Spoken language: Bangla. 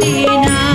পারি না।